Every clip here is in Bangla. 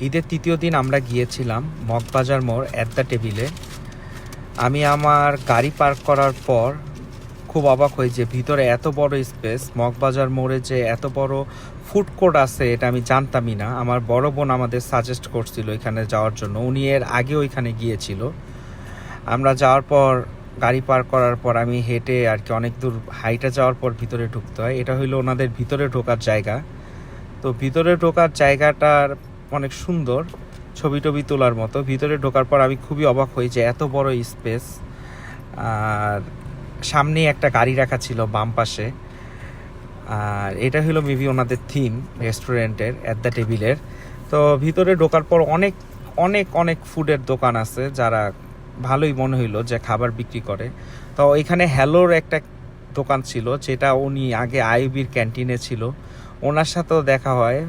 ঈদের তৃতীয় দিন আমরা গিয়েছিলাম মগবাজার মোড় অ্যাট দ্য টেবিলে আমি আমার গাড়ি পার্ক করার পর খুব অবাক হই যে ভিতরে এত বড় স্পেস মগবাজার মোড়ে যে এত বড় ফুড কোর্ট আছে এটা আমি জানতামই না। আমার বড় বোন আমাদের সাজেস্ট করছিল এখানে যাওয়ার জন্য, উনি এর আগে ওইখানে গিয়েছিল। আমরা যাওয়ার পর, গাড়ি পার্ক করার পর আমি হেঁটে আর কি অনেক দূর হাইটে যাওয়ার পর ভিতরে ঢুকতে হয়। এটা হইল ওনাদের ভিতরে ঢোকার জায়গা। তো ভিতরে ঢোকার জায়গাটার অনেক সুন্দর ছবি টবি তোলার মতো। ভিতরে ঢোকার পর আমি খুবই অবাক হই যে এত বড় স্পেস। আর সামনে একটা গাড়ি রাখা ছিল বাম পাশে। আর এটা হলো মেবি ওনাদের থিম রেস্টুরেন্টের অ্যাট দ্য টেবিলের তো ভিতরে ঢোকার পর অনেক অনেক অনেক ফুডের দোকান আছে যারা ভালোই মনে হইল যে খাবার বিক্রি করে। তো এখানে হ্যালোর একটা দোকান ছিল, যেটা উনি আগে আইবির ক্যান্টিনে ছিল। ওনার সাথেও দেখা হয়।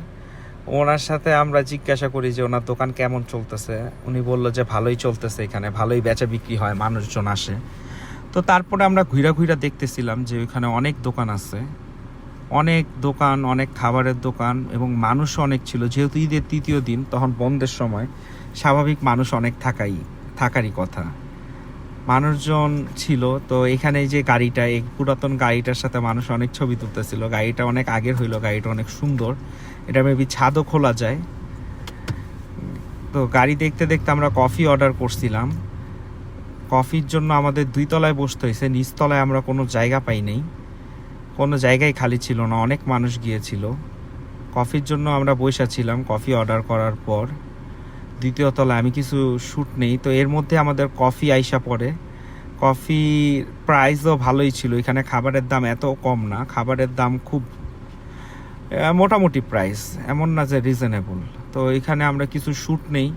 ওনার সাথে আমরা জিজ্ঞাসা করি যে ওনার দোকান কেমন চলতেছে? উনি বলল যে ভালোই চলতেছে এখানে, ভালোই বেচা বিক্রি হয়, মানুষজন আসে। তো তারপরে আমরা ঘুরা ঘুরা দেখতেছিলাম যে ওইখানে অনেক দোকান আছে। অনেক দোকান, অনেক খাবারের দোকান এবং মানুষ অনেক ছিল। যেহেতু ঈদের তৃতীয় দিন, তখন বন্ধের সময়, স্বাভাবিক মানুষ অনেক থাকাই, থাকারই কথা। মানুষজন ছিল, তো এখানে যে গাড়িটা, এই পুরাতন গাড়িটার সাথে মানুষ অনেক ছবি তুলতেছিল। গাড়িটা অনেক আগের হইল, গাড়িটা অনেক সুন্দর। এটা মেবি ছাদও খোলা যায়। তো গাড়ি দেখতে দেখতে আমরা কফি অর্ডার করছিলাম। কফির জন্য আমাদের দুই তলায় বসতে হয়েছে, নিচতলায় আমরা কোনো জায়গা পাই নাই। কোনো জায়গায় খালি ছিল না, অনেক মানুষ গিয়েছিল। কফির জন্য আমরা বসে ছিলাম কফি অর্ডার করার পর। দ্বিতীয় তলায় আমি কিছু শ্যুট নেই, তো এর মধ্যে আমাদের কফি আইসা পড়ে। কফি প্রাইসও ভালোই ছিল, এখানে খাবারের দাম এত কম না, খাবারের দাম খুব মোটামুটি প্রাইস এমন না যে রিজনেবল তো এখানে আমরা কিছু শ্যুট নেই।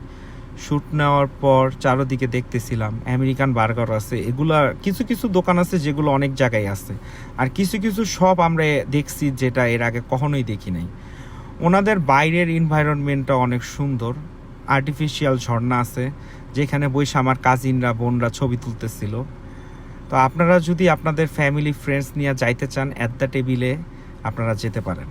শ্যুট নেওয়ার পর চারোদিকে দেখতেছিলাম আমেরিকান বার্গার আছে। এগুলা কিছু কিছু দোকান আছে যেগুলো অনেক জায়গায় আছে। আর কিছু কিছু সব আমরা দেখছি যেটা এর আগে কখনোই দেখি নাই। ওনাদের বাইরের এনভায়রনমেন্টটা অনেক সুন্দর। আর্টিফিশিয়াল ঝর্ণা আছে, যেখানে বসে আমার কাজিনরা বোনরা ছবি তুলতেছিল। তো আপনারা যদি আপনাদের ফ্যামিলি ফ্রেন্ডস নিয়ে যাইতে চান অ্যাট দ্য টেবিলে আপনারা যেতে পারেন।